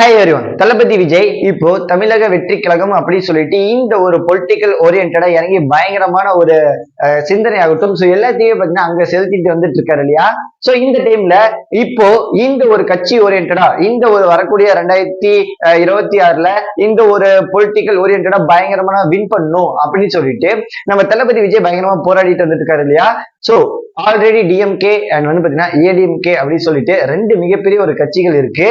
Hi everyone தளபதி விஜய் இப்போ தமிழக வெற்றி கழகம் அப்படின்னு சொல்லிட்டு இந்த ஒரு பொலிட்டிக்கல் ஓரியன்டா இறங்கி பயங்கரமான ஒரு சிந்தனை ஆகட்டும் ஸோ எல்லாத்தையும் பார்த்தீங்கன்னா அங்க செலுத்திட்டு வந்துட்டு இருக்காரு இல்லையா? ஸோ இந்த டைம்ல இப்போ இந்த ஒரு கட்சி ஓரியன்டா இந்த ஒரு வரக்கூடிய ரெண்டாயிரத்தி இருபத்தி ஆறுல இந்த ஒரு பொலிட்டிக்கல் ஓரியன்டா பயங்கரமான வின் பண்ணும் அப்படின்னு சொல்லிட்டு நம்ம தளபதி விஜய் பயங்கரமா போராடிட்டு வந்துட்டு இருக்காரு இல்லையா? ஸோ ஆல்ரெடி டிஎம்கே அண்ட் வந்து பார்த்தீங்கன்னா ஏடிஎம்கே அப்படின்னு சொல்லிட்டு ரெண்டு மிகப்பெரிய ஒரு கட்சிகள் இருக்கு.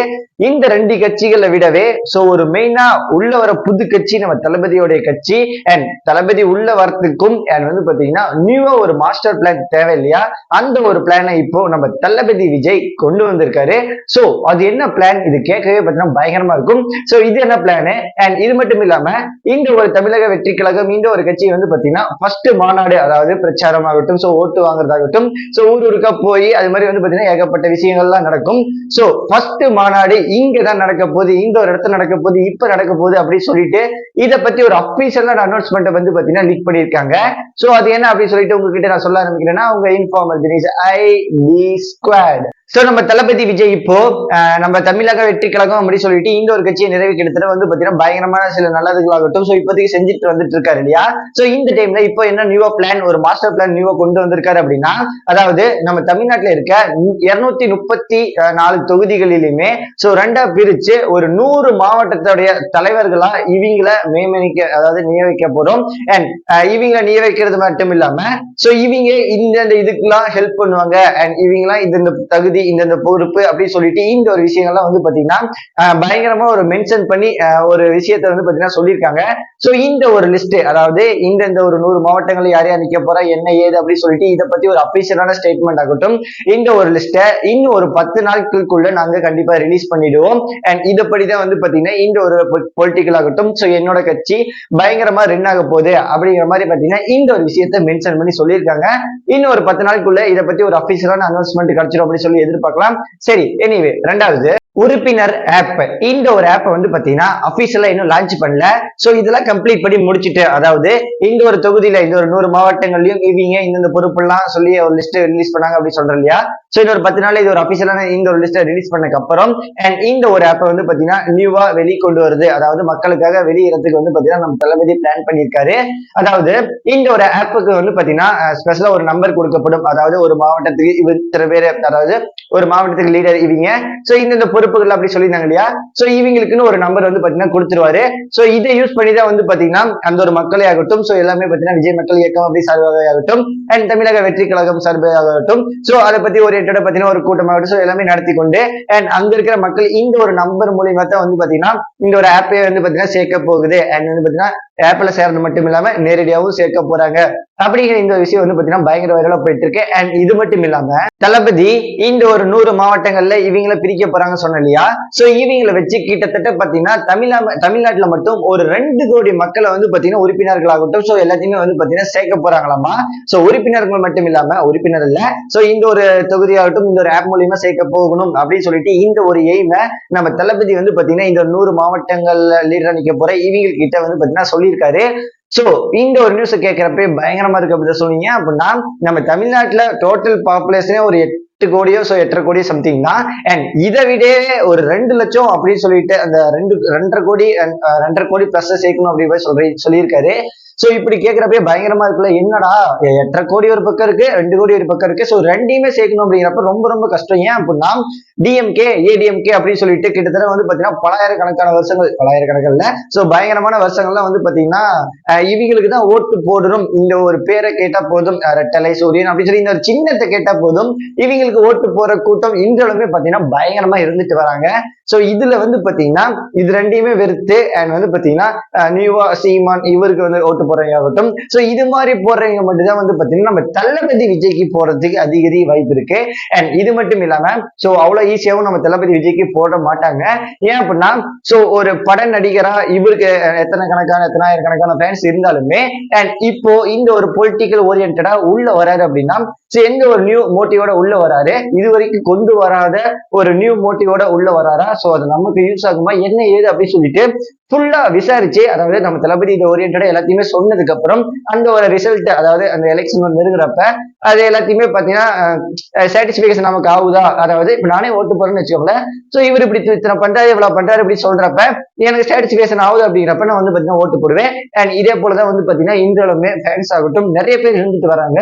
இந்த ரெண்டு கட்சிகளை விடவே சோ ஒரு மெயினா உள்ள வர புது கட்சி நம்ம தளபதியோடைய கட்சி அண்ட் தளபதி உள்ள வரத்துக்கும் அண்ட் வந்து பாத்தீங்கன்னா நியூவா ஒரு மாஸ்டர் பிளான் தேவை இல்லையா அந்த ஒரு பிளானை இப்போ நம்ம தளபதி விஜய் கொண்டு வந்திருக்காரு. சோ அது என்ன பிளான் இது கேட்கவே பார்த்தீங்கன்னா பயங்கரமா இருக்கும். சோ இது என்ன பிளான் அண்ட் இது மட்டும் இல்லாம இந்த ஒரு தமிழக வெற்றி கழகம் இந்த ஒரு கட்சி வந்து பாத்தீங்கன்னா ஃபர்ஸ்ட் மாநாடு அதாவது பிரச்சாரமாகட்டும் ஸோ சோ ஓட்டு வாங்குறதாகட்டும். ஸோ ஊர் ஊருக்கா போய் அது மாதிரி வந்து பார்த்தீங்கன்னா ஏகப்பட்ட விஷயங்கள்லாம் நடக்கும். ஸோ ஃபர்ஸ்ட் மாநாடு இங்கே தான் நடக்க போகுது இந்த ஒரு இடத்துல நடக்க போகுது இப்போ நடக்க போகுது அப்படின்னு சொல்லிட்டு இதை பற்றி ஒரு அஃபீஷியலான அனௌன்ஸ்மெண்ட் வந்து பார்த்தீங்கன்னா லீக் பண்ணியிருக்காங்க. ஸோ அது என்ன அப்படின்னு சொல்லிட்டு உங்ககிட்ட நான் சொல்ல ஆரம்பிக்கிறேன்னா உங்க informal Dinesh I T squad so நம்ம தளபதி விஜய் இப்போ நம்ம தமிழக வெற்றி கழகம் அப்படின்னு சொல்லிட்டு இந்த ஒரு கட்சியை நிறைவு கிட்டத்தட்ட வந்து பாத்தீங்கன்னா பயங்கரமான சில நல்லதுகளாகட்டும். சோ இப்போதைக்கு செஞ்சுட்டு வந்துட்டு இருக்காரு இல்லையா? சோ இந்த டைம்ல இப்போ என்ன நியூவா பிளான் ஒரு மாஸ்டர் பிளான் நியூவா கொண்டு வந்திருக்காரு இருக்காரு அப்படின்னா அதாவது நம்ம தமிழ்நாட்டில் இருக்க இருநூத்தி முப்பத்தி நாலு தொகுதிகளிலுமே ஸோ ரெண்டா பிரிச்சு ஒரு நூறு மாவட்டத்துடைய தலைவர்களா இவங்கள நியமனிக்க அதாவது நியமிக்க போறோம். அண்ட் இவங்களை நியமிக்கிறது மட்டும் இல்லாம ஸோ இவங்க இந்தந்த இதுக்கெல்லாம் ஹெல்ப் பண்ணுவாங்க. அண்ட் இவங்கெல்லாம் இந்தந்த தகுதி இந்தந்த பொறுப்பு அப்படின்னு சொல்லிட்டு இந்த ஒரு விஷயங்கள்லாம் வந்து பாத்தீங்கன்னா பயங்கரமா ஒரு மென்ஷன் பண்ணி ஒரு விஷயத்த வந்து பாத்தீங்கன்னா சொல்லியிருக்காங்க. ஸோ இந்த ஒரு லிஸ்ட் அதாவது இந்தந்த ஒரு நூறு மாவட்டங்கள் யார் யார் நிக்க போறா என்ன ஏது அப்படின்னு சொல்லிட்டு இதை பத்தி ஒரு அபிஷியலான ஸ்டேட்மெண்ட் ஆகட்டும். இந்த ஒரு லிஸ்ட்டை இன்னும் ஒரு பத்து நாட்களுக்குள்ள நாங்க கண்டிப்பா ரிலீஸ் பண்ணிடுவோம். அண்ட் இதுபடிதான் வந்து பாத்தீங்கன்னா இந்த ஒரு பொலிட்டிக்கல் ஆகட்டும். சோ என்னோட கட்சி பயங்கரமா ரன் ஆக போகுது அப்படிங்கிற மாதிரி பாத்தீங்கன்னா இந்த ஒரு விஷயத்த மென்ஷன் பண்ணி சொல்லியிருக்காங்க. இன்னும் ஒரு பத்து நாளுக்குள்ள இதை பத்தி ஒரு அபிஷியலான அனௌன்ஸ்மெண்ட் கிடைச்சிடும் அப்படின்னு சொல்லி எதிர்பார்க்கலாம். சரி எனிவே ரெண்டாவது. உறுப்பினர் ஆப் இந்த ஒரு ஆப் வந்து பாத்தீங்கன்னா அபிஷியலா இன்னும் லான்ச் பண்ணல. சோ இதெல்லாம் கம்ப்ளீட் பண்ணி முடிச்சுட்டு அதாவது இந்த ஒரு தொகுதியில் இந்த ஒரு நூறு மாவட்டங்கள்லையும் இவங்க இந்தந்த பொறுப்பெல்லாம் சொல்லி ஒரு லிஸ்ட் ரிலீஸ் பண்ணாங்க அப்படின்னு சொல்கிறோம் இல்லையா? சோ இந்த ஒரு பத்து நாள் இது ஒரு அபிஷியலான இந்த ஒரு லிஸ்ட்டை ரிலீஸ் பண்ணதுக்கு அப்புறம் அண்ட் இந்த ஒரு ஆப்பை வந்து பாத்தீங்கன்னா நியூவா வெளிக்கொண்டு வருது. அதாவது மக்களுக்காக வெளியிடறதுக்கு வந்து பாத்தீங்கன்னா நம்ம தளபதி பிளான் பண்ணியிருக்காரு. அதாவது இந்த ஒரு ஆப்புக்கு வந்து பாத்தீங்கன்னா ஸ்பெஷலாக ஒரு நம்பர் கொடுக்கப்படும். அதாவது ஒரு மாவட்டத்துக்கு இவர் பேர் அதாவது ஒரு மாவட்டத்துக்கு லீடர் இவங்க. சோ பொறுப்பு பொறுப்புகள் அப்படி சொல்லியிருந்தாங்க இல்லையா சோ இவங்களுக்குன்னு ஒரு நம்பர் வந்து பாத்தீங்கன்னா கொடுத்துருவாரு. சோ இதை யூஸ் பண்ணி தான் வந்து பாத்தீங்கன்னா அந்த ஒரு மக்களே ஆகட்டும். சோ எல்லாமே பாத்தீங்கன்னா விஜய் மக்கள் இயக்கம் அப்படி சார்பாக ஆகட்டும். அண்ட் தமிழக வெற்றி கழகம் சார்பாக ஆகட்டும். சோ அதை பத்தி ஒரு எட்டோட பாத்தீங்கன்னா ஒரு கூட்டமாகட்டும் சோ எல்லாமே நடத்தி கொண்டு அண்ட் அங்க இருக்கிற மக்கள் இந்த ஒரு நம்பர் மூலியமா தான் வந்து பாத்தீங்கன்னா இந்த ஒரு ஆப்பே வந்து பாத்தீங்கன்னா சேர்க்க போகுது. அண்ட் வந்து பாத்தீங்கன்னா ஆப்ல சேர்ந்து மட்டும் இல்லாம நேரடியாகவும் சேர்க்க போறாங்க. அப்படிங்கிற இந்த விஷயம் வந்து பார்த்தீங்கன்னா பயங்கர வைரலா போயிட்டு இருக்கு. அண்ட் இது மட்டும் இல்லாம தளபதி இந்த ஒரு நூறு மாவட்டங்கள்ல இவங்கள பிரிக்க போறாங்க சொன்ன இல்லையா? சோ இவங்களை வச்சு கிட்டத்தட்ட பாத்தீங்கன்னா தமிழா தமிழ்நாட்டுல மட்டும் ஒரு ரெண்டு கோடி மக்களை வந்து பாத்தீங்கன்னா உறுப்பினர்களாகட்டும் சோ எல்லாத்தையுமே வந்து பாத்தீங்கன்னா சேர்க்க போறாங்களாமா? சோ உறுப்பினர்கள் மட்டும் இல்லாம உறுப்பினர் இல்ல. சோ இந்த ஒரு தொகுதியாகட்டும் இந்த ஒரு ஆப் மூலியமா சேர்க்க போகணும் அப்படின்னு சொல்லிட்டு இந்த ஒரு எய்மை நம்ம தளபதி வந்து பாத்தீங்கன்னா இந்த நூறு மாவட்டங்கள்ல லீடர் நிக்க போற இவங்க கிட்ட வந்து பாத்தீங்கன்னா சொல்லியிருக்காரு. சோ இந்த ஒரு நியூஸை கேட்குறப்ப பயங்கரமா இருக்கு அப்படி சொன்னீங்க. அப்படின்னா நம்ம தமிழ்நாட்டுல டோட்டல் பாப்புலேஷனே ஒரு எட்டு கோடியோ சோ எட்டரை கோடியோ சம்திங் தான். அண்ட் இதை விட ஒரு ரெண்டு லட்சம் அப்படின்னு சொல்லிட்டு அந்த ரெண்டு ரெண்டரை கோடி ரெண்டரை கோடி ப்ளஸ் சேர்க்கணும் அப்படி போய் சொல்லியிருக்காரு. சோ இப்படி கேட்கிறப்ப பயங்கரமா இருக்குல்ல என்னடா? எட்டரை கோடி ஒரு பக்கம் இருக்கு ரெண்டு கோடி ஒரு பக்கம் இருக்கு. சோ ரெண்டையுமே சேர்க்கணும் அப்படிங்கிறப்ப ரொம்ப ரொம்ப கஷ்டம். ஏன் அப்படின்னா டிஎம்கே ஏடிஎம்கே அப்படின்னு சொல்லிட்டு கிட்டத்தட்ட வந்து பாத்தீங்கன்னா பலாயிரக்கணக்கான வருஷங்கள் பலாயிரக்கணக்கில் சோ பயங்கரமான வருஷங்கள்லாம் வந்து பாத்தீங்கன்னா இவங்களுக்கு தான் ஓட்டு போடணும். இந்த ஒரு பேரை கேட்டா போதும். ரெட்டலை சூரியன் அப்படின்னு சொல்லி இந்த ஒரு சின்னத்தை கேட்டா போதும். இவங்களுக்கு ஓட்டு போற கூட்டம் இன்றளவுமே பாத்தீங்கன்னா பயங்கரமா இருந்துட்டு வராங்க. சோ இதுல வந்து பாத்தீங்கன்னா இது ரெண்டையுமே வெறுத்து அண்ட் வந்து பாத்தீங்கன்னா நியூவா சீமான் இவருக்கு வந்து ஓட்டு போறவங்க ஸோ இது மாதிரி போடுறவங்க மட்டும் தான் வந்து பாத்தீங்கன்னா நம்ம தளபதி விஜய்க்கு போறதுக்கு அதிக வாய்ப்பு இருக்கு. அண்ட் இது மட்டும் இல்லாம ஸோ அவ்வளவு ஈஸியாவும் நம்ம தளபதி விஜய்க்கு போட மாட்டாங்க. ஏன் அப்படின்னா ஸோ ஒரு பட நடிகரா இவருக்கு எத்தனை கணக்கான எத்தனாயிரம் கணக்கான ஃபேன்ஸ் இருந்தாலுமே அண்ட் இப்போ இந்த ஒரு பொலிட்டிக்கல் ஓரியன்டா உள்ள வராரு அப்படின்னா சோ எந்த ஒரு நியூ மோட்டிவோட உள்ள வராரு? இது வரைக்கும் கொண்டு வராத ஒரு நியூ மோட்டிவோட உள்ள வராரா? சோ அது நமக்கு யூஸ் ஆகுமா? என்ன ஏது அப்படின்னு சொல்லிட்டு ஃபுல்லா விசாரிச்சு அதாவது நம்ம தளபதி இது ஓரியன்டா எல்லாத்தையுமே சொன்னதுக்கு அப்புறம் அந்த ஒரு ரிசல்ட் அதாவது அந்த எலெக்ஷன் நெருங்குறப்ப அது எல்லாத்தையுமே பாத்தீங்கன்னா சாட்டிஸ்பிகேஷன் நமக்கு ஆகுதா? அதாவது இப்ப நானே ஓட்டு போறேன்னு வச்சுக்கோங்களேன். சோ இவர் இப்படி இத்தனை பண்றாரு இவ்வளவு பண்றாரு இப்படி சொல்றப்ப எனக்கு சாட்டிஸ்பிகேஷன் ஆகுது அப்படிங்கிறப்ப நான் வந்து பாத்தீங்கன்னா ஓட்டு போடுவேன். அண்ட் இதே போலதான் வந்து பாத்தீங்கன்னா இந்தியாவிலுமே ஃபேன்ஸ் ஆகட்டும் நிறைய பேர் இருந்துட்டு வராங்க.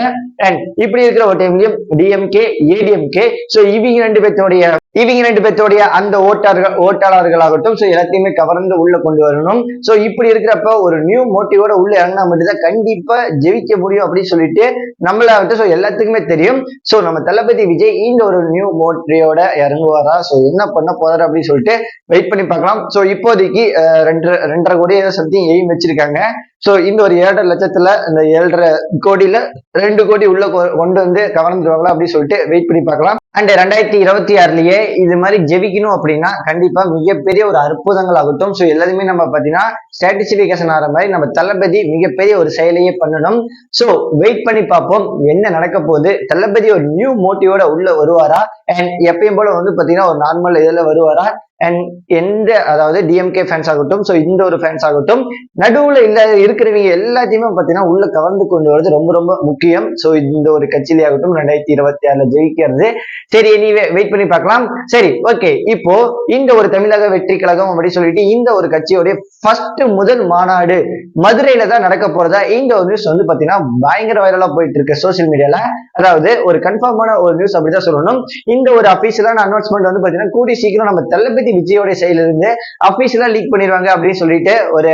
அண்ட் இப்படி இருக்கிற ஒரு டைம்லயும் டிஎம்கே ஏடிஎம்கே சோ இவங்க ரெண்டு பேர்த்தோடைய இவங்க ரெண்டு பேர்த்தோடைய அந்த ஓட்டாளர்கள் ஓட்டாளர்களாகட்டும் ஸோ எல்லாத்தையுமே கவர்ந்து உள்ள கொண்டு வரணும். ஸோ இப்படி இருக்கிறப்ப ஒரு நியூ மோட்டிவோட உள்ள இறங்கினா மட்டும்தான் கண்டிப்பா ஜெயிக்க முடியும் அப்படின்னு சொல்லிட்டு நம்மளாகட்டும் ஸோ எல்லாத்துக்குமே தெரியும். ஸோ நம்ம தளபதி விஜய் இந்த ஒரு நியூ மோட்டிவோட இறங்குவாரா? ஸோ என்ன பண்ண போறாரு அப்படின்னு சொல்லிட்டு வெயிட் பண்ணி பார்க்கலாம். ஸோ இப்போதைக்கு ரெண்டு ரெண்டரை ரெண்டரை கோடி ஏதோ சம்திங் எய்ம் வச்சிருக்காங்க. ஸோ இந்த ஒரு ஏழரை லட்சத்துல இந்த ஏழரை கோடியில ரெண்டு கோடி உள்ள கொண்டு வந்து கவர்ந்துருவாங்களா அப்படின்னு சொல்லிட்டு வெயிட் பண்ணி பார்க்கலாம். அண்ட் ரெண்டாயிரத்தி இருபத்தி ஆறுலயே இது மாதிரி ஜெபிக்கணும் அப்படின்னா கண்டிப்பா மிகப்பெரிய ஒரு அற்புதங்கள் ஆகட்டும். ஸோ எல்லாருமே நம்ம பார்த்தீங்கன்னா ஸ்டாட்டிஸ்பிகேஷன் ஆகிற மாதிரி நம்ம தளபதி மிகப்பெரிய ஒரு செயலையே பண்ணணும். ஸோ வெயிட் பண்ணி பார்ப்போம் என்ன நடக்க போகுது. தளபதி ஒரு நியூ மோட்டிவோட உள்ள வருவாரா? அண்ட் எப்பயும் போல வந்து பார்த்தீங்கன்னா ஒரு நார்மல் இதில் வருவாரா? அண்ட் எந்த அதாவது டிஎம்கே ஃபேன்ஸ் ஆகட்டும் ஸோ இந்த ஒரு ஃபேன்ஸ் ஆகட்டும் நடுவில் இல்லாத இருக்கிறவங்க எல்லாத்தையுமே பார்த்தீங்கன்னா உள்ள கவர்ந்து கொண்டு வரது ரொம்ப ரொம்ப முக்கியம். ஸோ இந்த ஒரு கட்சியிலே ஆகட்டும் ரெண்டாயிரத்தி இருபத்தி ஆறுல ஜெயிக்கிறது. சரி நீ வெயிட் பண்ணி பார்க்கலாம். சரி ஓகே இப்போ இந்த ஒரு தமிழக வெற்றி கழகம் அப்படி சொல்லிட்டு இந்த ஒரு கட்சியோடைய ஃபர்ஸ்ட் முதல் மாநாடு மதுரையில தான் நடக்க போறதா இந்த ஒரு நியூஸ் வந்து பாத்தீங்கன்னா பயங்கர வைரலா போயிட்டு இருக்கு சோசியல் மீடியால அதாவது ஒரு கன்ஃபார்மான ஒரு நியூஸ் அப்படிதான் சொல்லணும். இந்த ஒரு அபிஷியலான அனௌன்ஸ்மெண்ட் வந்து பாத்தீங்கன்னா கூடி சீக்கிரம் நம்ம தளபதி விஜயோட சைடுல இருந்து அபிஷியலா லீக் பண்ணிடுவாங்க அப்படின்னு சொல்லிட்டு ஒரு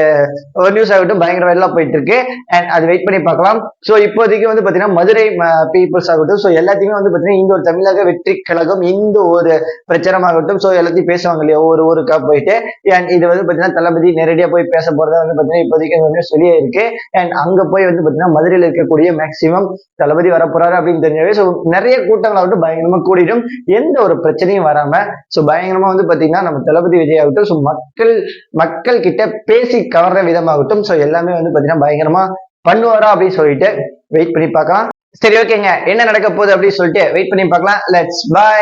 ஒரு நியூஸ் ஆகட்டும் பயங்கர வைரலா போயிட்டு இருக்கு அண்ட் அது வெயிட் பண்ணி பார்க்கலாம். ஸோ இப்போதைக்கு வந்து பாத்தீங்கன்னா மதுரை பீப்புள்ஸ் ஆகட்டும். ஸோ எல்லாத்தையுமே வந்து பாத்தீங்கன்னா இந்த ஒரு தமிழக வெற்றி கழகம் இந்த ஒரு பிரச்சாரமாகட்டும். ஸோ எல்லாத்தையும் பேசுவாங்க இல்லையா? ஒவ்வொரு ஊருக்கா போயிட்டு. அண்ட் இது வந்து பாத்தீங்கன்னா தளபதி நேரடியா போய் பேச போறதா வந்து பாத்தீங்கன்னா இப்போதைக்கு நியூஸ் வெளியே இருக்கு. அண்ட் அங்க போய் வந்து பாத்தீங்கன்னா மதுரையில் இருக்கக்கூடிய மேக்சிமம் தளபதி வரப்போறாரு அப்படின்னு தெரிஞ்சவே ஸோ நிறைய கூட்டங்கள் வந்து பயங்கரமா கூடிடும். எந்த ஒரு பிரச்சனையும் வராம ஸோ பயங்கரமா வந்து பாத்தீங்கன்னா நம்ம தளபதி விஜய் ஆகட்டும் ஸோ மக்கள் மக்கள் கிட்ட பேசி கவர்ற விதமாகட்டும் ஸோ எல்லாமே வந்து பாத்தீங்கன்னா பயங்கரமா பண்ணுவாரா அப்படின்னு சொல்லிட்டு வெயிட் பண்ணி பார்க்கலாம். சரி ஓகேங்க என்ன நடக்க போகுது அப்படின்னு சொல்லிட்டு வெயிட் பண்ணி பார்க்கலாம். Let's by